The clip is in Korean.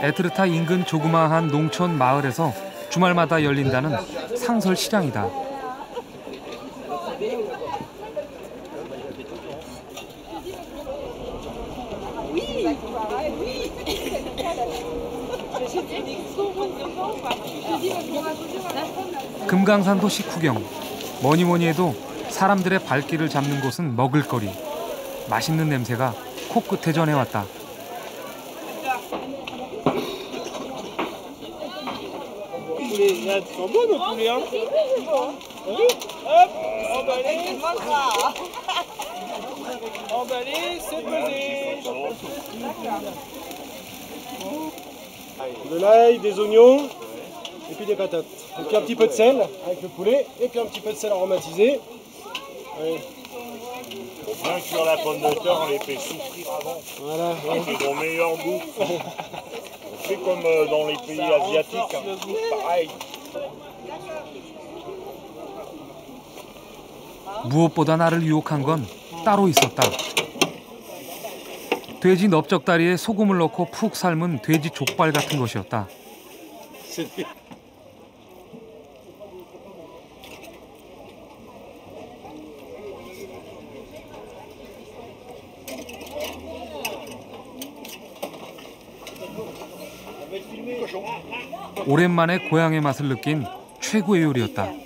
에트르타 인근 조그마한 농촌 마을에서 주말마다 열린다는 상설 시장이다. 금강산도 식후경. 뭐니 뭐니 해도 사람들의 발길을 잡는 곳은 먹을거리. 맛있는 냄새가 코끝에 전해왔다. Poulet. Elles sont bonnes nos poulets, hein Oui. Hop, emballé. Emballé, c'est pesé. De l'ail, des oignons, et puis des patates. Et puis un petit peu de sel avec le poulet, et puis un petit peu de sel aromatisé. Allez. Bien cuire la pomme de terre, on les fait souffrir avant. Voilà. C'est ton meilleur goût. Fait comme euh, dans les pays asiatiques. hein. Pareil. 무엇보다 나를 유혹한 건 따로 있었다. 돼지 넓적다리에 소금을 넣고 푹 삶은 돼지 족발 같은 것이었다. 오랜만에 고향의 맛을 느낀 최고의 요리였다.